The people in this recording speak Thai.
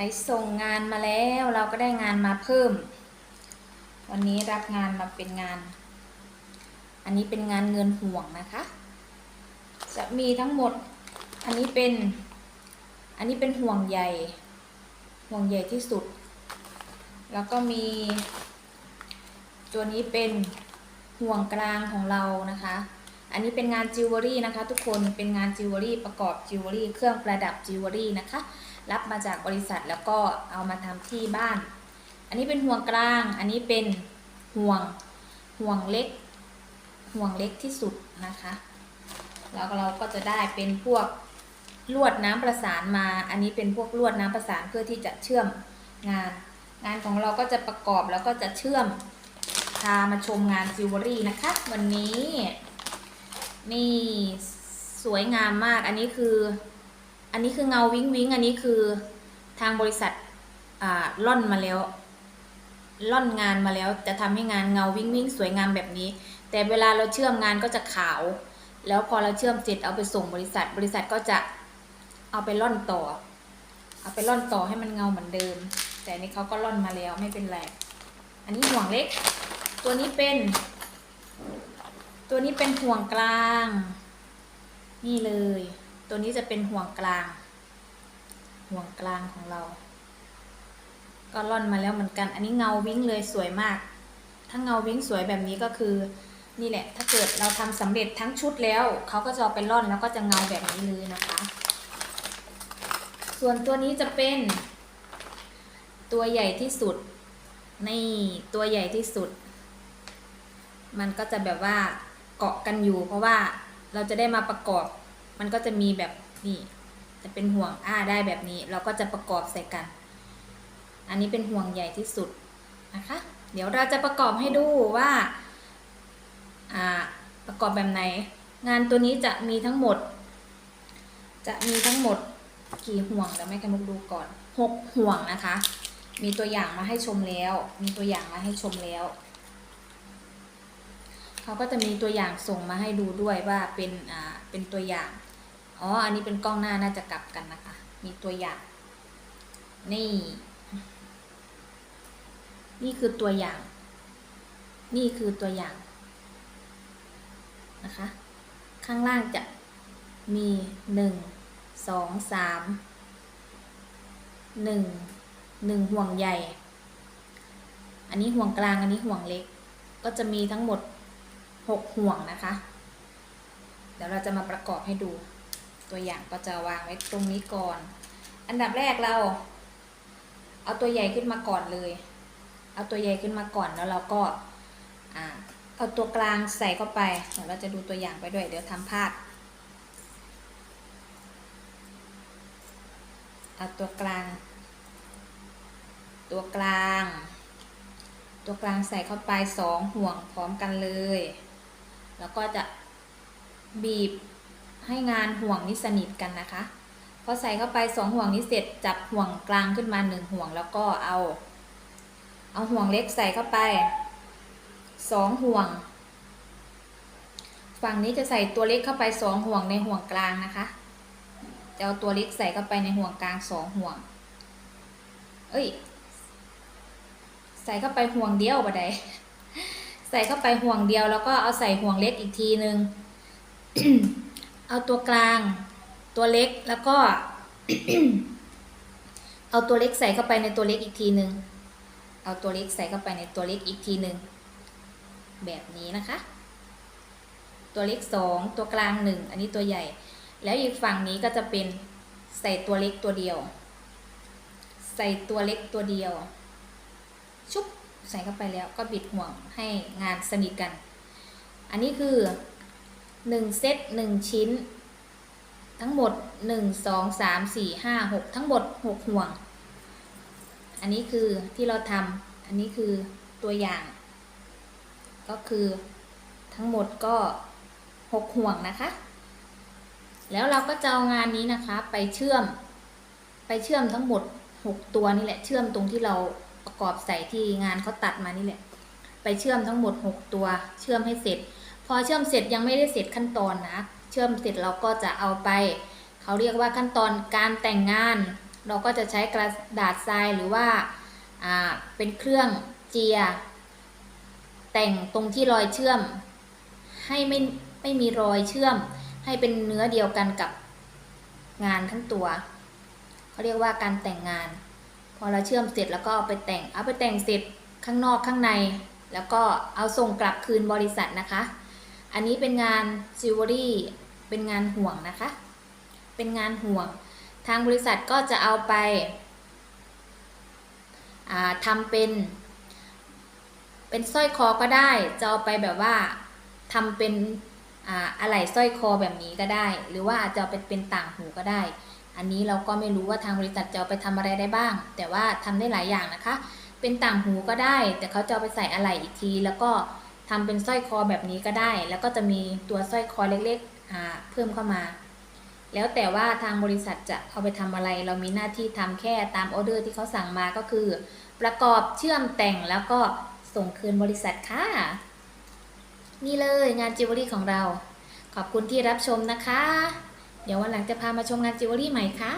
ไปส่งงานมาแล้วเราก็ได้งานมาเพิ่ม วันนี้รับงานมาเป็นงาน อันนี้เป็นงานเงินห่วงนะคะ จะมีทั้งหมดอันนี้เป็น อันนี้เป็นห่วงใหญ่ ห่วงใหญ่ที่สุด แล้วก็มี ตัวนี้เป็นห่วงกลางของเรานะคะ อันนี้เป็นงานจิวเวลรี่นะคะ ทุกคนเป็นงานจิวเวลรี่ประกอบจิวเวลรี่เครื่องประดับจิวเวลรี่นะคะ รับมาจากบริษัทแล้วก็เอามาทำที่บ้าน อันนี้เป็นห่วงกลาง อันนี้เป็นห่วงห่วงเล็ก ห่วงเล็กที่สุดนะคะ แล้วเราก็จะได้เป็นพวกลวดน้ำประสานมา อันนี้เป็นพวกลวดน้ำประสานเพื่อที่จะเชื่อมงาน งานของเราก็จะประกอบแล้วก็จะเชื่อมพามาชมงานจิวเวลรี่นะคะ วันนี้นี่สวยงามมาก อันนี้คือ นนี้คือเงาวิ้งวิ้งอันนี้คือทางบริษัทอ่าล่อนมาแล้วล่อนงานมาแล้วจะทำให้งานเงาวิ้งวิ้งสวยงามแบบนี้ แต่เวลาเราเชื่อมงานก็จะขาว แล้วพอเราเชื่อมเสร็จเอาไปส่งบริษัท บริษัทก็จะเอาไปล่อนต่อ เอาไปล่อนต่อให้มันเงาเหมือนเดิม แต่อันนี้เขาก็ล่อนมาแล้วไม่เป็นไรอันนี้ห่วงเล็ก ตัวนี้เป็น ตัวนี้เป็นห่วงกลาง นี่เลย ตัวนี้จะเป็นห่วงกลาง ห่วงกลางของเรา ก็ล่อนมาแล้วเหมือนกัน อันนี้เงาวิ่งเลยสวยมาก ถ้าเงาวิ่งสวยแบบนี้ก็คือ นี่แหละ ถ้าเกิดเราทำสำเร็จทั้งชุดแล้วเขาก็จะเอาไปล่อนแล้วก็จะเงาแบบนี้เลยนะคะ ส่วนตัวนี้จะเป็น ตัวใหญ่ที่สุดนี่ตัวใหญ่ที่สุด มันก็จะแบบว่าเกาะกันอยู่เพราะว่าเราจะได้มาประกอบ มันก็จะมีแบบนี่จะเป็นห่วงอ้าได้แบบนี้ เราก็จะประกอบใส่กัน อันนี้เป็นห่วงใหญ่ที่สุดนะคะ เดี๋ยวเราจะประกอบให้ดูว่าประกอบแบบไหน งานตัวนี้จะมีทั้งหมด จะมีทั้งหมดกี่ห่วงเดี๋ยวแม่กันมุกดูก่อนหกห่วงนะคะ มีตัวอย่างมาให้ชมแล้ว มีตัวอย่างมาให้ชมแล้วเขาก็จะมีตัวอย่างส่งมาให้ดูด้วยว่าเป็นอ่าเป็นตัวอย่าง อ๋อ อันนี้เป็นกล้องหน้าน่าจะกลับกันนะคะ มีตัวอย่าง นี่ นี่คือตัวอย่าง นี่คือตัวอย่างนะคะ ข้างล่างจะมีหนึ่งสองสามหนึ่งหนึ่งห่วงใหญ่ อันนี้ห่วงกลางอันนี้ห่วงเล็ก ก็จะมีทั้งหมดหกห่วงนะคะ เดี๋ยวเราจะมาประกอบให้ดู ตัวอย่างก็จะวางไว้ตรงนี้ก่อน อันดับแรกเรา เอาตัวใหญ่ขึ้นมาก่อนเลย เอาตัวใหญ่ขึ้นมาก่อนแล้วเราก็เอาตัวกลางใส่เข้าไปเดี๋ยวเราจะดูตัวอย่างไปด้วย เดี๋ยวทำพลาดเอาตัวกลาง ตัวกลาง ตัวกลางใส่เข้าไปสองห่วงพร้อมกันเลย แล้วก็จะบีบ ให้งานห่วงนี้สนิทกันนะคะพอใส่เข้าไปสองห่วงนี้เสร็จจับห่วงกลางขึ้นมาหนึ่งห่วงแล้วก็เอา เอาห่วงเล็กใส่เข้าไปสองห่วง ฝั่งนี้จะใส่ตัวเล็กเข้าไปสองห่วงในห่วงกลางนะคะจะเอาตัวเล็กใส่เข้าไปในห่วงกลางสองห่วง เอ้ย ใส่เข้าไปห่วงเดียวบ่ได้ใส่เข้าไปห่วงเดียวแล้วก็เอาใส่ห่วงเล็กอีกทีนึง เอาตัวกลาง ตัวเล็กแล้วก็ เอาตัวเล็กใส่เข้าไปในตัวเล็กอีกทีหนึ่งเอาตัวเล็กใส่เข้าไปในตัวเล็กอีกทีหนึ่งแบบนี้นะคะ ตัวเล็กสองตัวกลางหนึ่งอันนี้ตัวใหญ่ แล้วอีกฝั่งนี้ก็จะเป็นใส่ตัวเล็กตัวเดียว ใส่ตัวเล็กตัวเดียว ชุบใส่เข้าไปแล้วก็บิดห่วงให้งานสนิทกัน อันนี้คือ หนึ่งเซตหนึ่งชิ้น ทั้งหมดหนึ่งสองสามสี่ห้าหกทั้งหมดหกห่วง อันนี้คือที่เราทำอันนี้คือตัวอย่าง ก็คือทั้งหมดก็หกห่วงนะคะ แล้วเราก็จะเอางานนี้นะคะไปเชื่อมไปเชื่อมทั้งหมดหกตัวนี่แหละเชื่อมตรงที่เราประกอบใส่ที่งานเขาตัดมานี่แหละ ไปเชื่อมทั้งหมดหกตัว เชื่อมให้เสร็จ พอเชื่อมเสร็จยังไม่ได้เสร็จขั้นตอนนะ เชื่อมเสร็จเราก็จะเอาไป เขาเรียกว่าขั้นตอนการแต่งงาน เราก็จะใช้กระดาษทรายหรือว่าอ่าเป็นเครื่องเจีย แต่งตรงที่รอยเชื่อม ให้ไม่ไม่มีรอยเชื่อม ให้เป็นเนื้อเดียวกันกับงานทั้งตัวเขาเรียกว่าการแต่งงาน พอเราเชื่อมเสร็จแล้วก็เอาไปแต่งเอาไปแต่งเสร็จข้างนอกข้างใน แล้วก็เอาส่งกลับคืนบริษัทนะคะ อันนี้เป็นงานซิวเวอรี่เป็นงานห่วงนะคะ เป็นงานห่วง ทางบริษัทก็จะเอาไปาทำเป็น เป็นสร้อยคอก็ได้ จะเอาไปแบบว่าทำเป็นอะไหล่สร้อยคอแบบนี้ก็ได้ หรือว่าอาจจะเอาไปเป็นต่างหูก็ได้ อันนี้เราก็ไม่รู้ว่าทางบริษัทจะเอาไปทำอะไรได้บ้าง แต่ว่าทำได้หลายอย่างนะคะ เป็นต่างหูก็ได้ แต่เขาจะเอาไปใส่อะไหล่อีกที แล้วก็ ทำเป็นสร้อยคอแบบนี้ก็ได้ แล้วก็จะมีตัวสร้อยคอเล็กๆเพิ่มเข้ามา แล้วแต่ว่าทางบริษัทจะเอาไปทำอะไร เรามีหน้าที่ทำแค่ตามออเดอร์ที่เขาสั่งมาก็คือ ประกอบเชื่อมแต่งแล้วก็ส่งคืนบริษัทค่ะ นี่เลยงานจิวเวลรี่ของเรา ขอบคุณที่รับชมนะคะ เดี๋ยววันหลังจะพามาชมงานจิวเวลรี่ใหม่ค่ะ